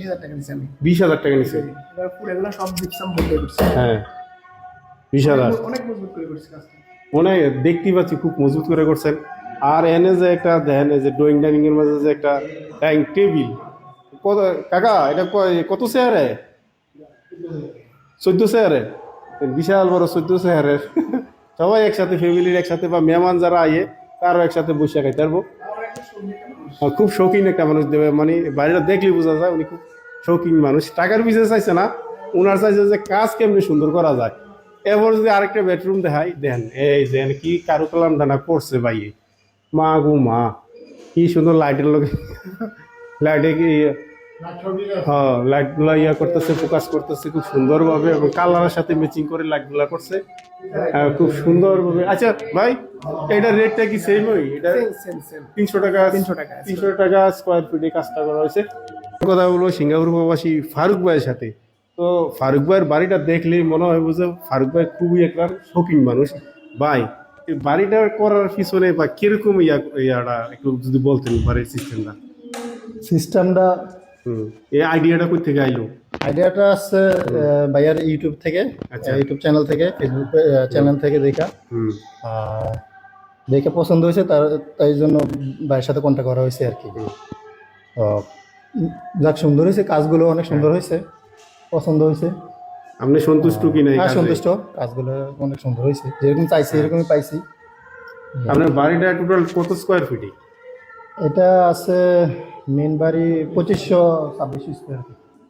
বিশ হাজার টাকা দিচ্ছি আমি। বিশ হাজার টাকা নিছে? এবার সব জিপসাম বদলে করছি হ্যাঁ। বিশ হাজার। অনেক মজবুত করে করছি কাজটা। মনে দেখতেই পাচ্ছি খুব মজবুত করে করছেন। আর এনে যে একটা দেখেন যে ড্রয়িং ডাইনিং এর মাঝে যে একটা ডাইনিং টেবিল। কত কাকা এটা কত চেয়ারে? চোদ্দ চেয়ারে? বিশাল বড় চোদ্দ চেয়ারের সবাই একসাথে ফ্যামিলির একসাথে বা মেহমান যারা আইয়ে তারও একসাথে বসে খাইতে পারব। খুব শৌখিন একটা মানুষ দেবে। মানে বাড়িটা দেখলে বোঝা যায় উনি খুব শৌখিন মানুষ। টাকার পিছিয়ে চাইছে না ওনার চাইছে যে কাজ কেমনি সুন্দর করা যায়। এবার যদি আরেকটা বেডরুম দেখাই দেন এই দেন কি কারু কালাম ডানা করছে ভাই। মা গু মা, কি সুন্দর লাইটের লোক। লাইটে কি হ্যাঁ লাইটগুলো ইয়া করতেছে ফোকাস করতেছে খুব সুন্দরভাবে এবং কালারের সাথে ম্যাচিং করে লাইটগুলো করছে। আহ, খুব সুন্দরভাবে। আচ্ছা ভাই এটার রেটটা কি সেম ওই? এটা সেম সেম তিনশো টাকা তিনশো টাকা তিনশো টাকা স্কোয়ার ফিটে কাজটা করা হয়েছে। কথা বলব সিঙ্গাপুর প্রবাসী ফারুক ভাইয়ের সাথে। তো ফারুক ভাইয়ের বাড়িটা দেখলেই মনে হয় বুঝে ফারুক ভাই খুবই একটা শৌখিন মানুষ। ভাই বাড়িটা করার পিছনে বা কীরকম ইয়া ইয়াটা একটু যদি বলতেন বাড়ির সিস্টেমটা সিস্টেমটা এই আইডিয়াটা কই থেকে আইলো? আইডিয়াটা আছে ভাইয়ার ইউটিউব থেকে আচ্ছা। ইউটিউব চ্যানেল থেকে ফেসবুক চ্যানেল থেকে দেখা। হুম। দেখে পছন্দ হয়েছে তার তাই জন্য ভাইয়ের সাথে কন্ট্যাক্ট করা হয়েছে আর কি। যাক সুন্দর হয়েছে কাজগুলো অনেক সুন্দর হয়েছে পছন্দ হয়েছে। আপনি সন্তুষ্ট কি নাই হ্যাঁ সন্তুষ্ট কাজগুলো অনেক সুন্দর হয়েছে যেরকম চাইছি এরকমই পাইছি। আপনার বাড়িটা টোটাল কত স্কোয়ার ফিটে এটা আছে মেন বাড়ি পঁচিশশো ছাব্বিশ স্কোয়ার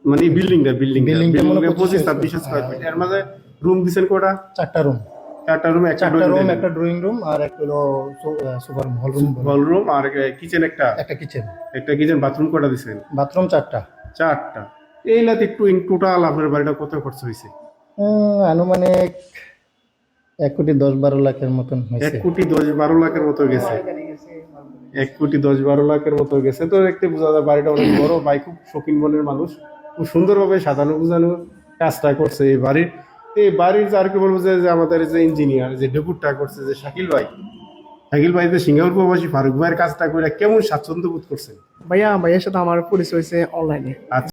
মানে বিল্ডিংটা বিল্ডিং Buildingটা। মনে পঁচিশ ছাব্বিশ স্কোয়ার ফিট এর মাঝে রুম দিছেন কটা চারটা রুম চারটা রুম একটা চারটা রুম একটা ড্রয়িং রুম আর একটা হলো super hall room hall room আর কিচেন একটা? একটা কিচেন একটা কিচেন বাথরুম কটা দিছেন? বাথরুম চারটা। চারটা। এই লাতে একটু ইন টোটাল আপনার বাড়িটা কত খরচ হয়েছে আনুমানিক এক কোটি দশ বারো লাখের মতন এক কোটি দশ বারো লাখের মতো গেছে। এক কোটি দশ বারো লাখের মতো গেছে। তো দেখতে বোঝা যায় বাড়িটা অনেক বড়। ভাই খুব শৌখিন মনের মানুষ। খুব সুন্দরভাবে সাজানো গুজানো কাজটা করছে এই বাড়ির। এই বাড়ির আর কি বলব যে যে আমাদের যে ইঞ্জিনিয়ার যে ডেপুটটা করছে যে শাকিল ভাই। শাকিল ভাই যে সিঙ্গাপুর প্রবাসী ফারুক ভাইয়ের কাজটা করে কেমন স্বাচ্ছন্দ্য বোধ করছেন? ভাইয়া ভাইয়ের সাথে আমার পরিচয় হয়েছে অনলাইনে আচ্ছা।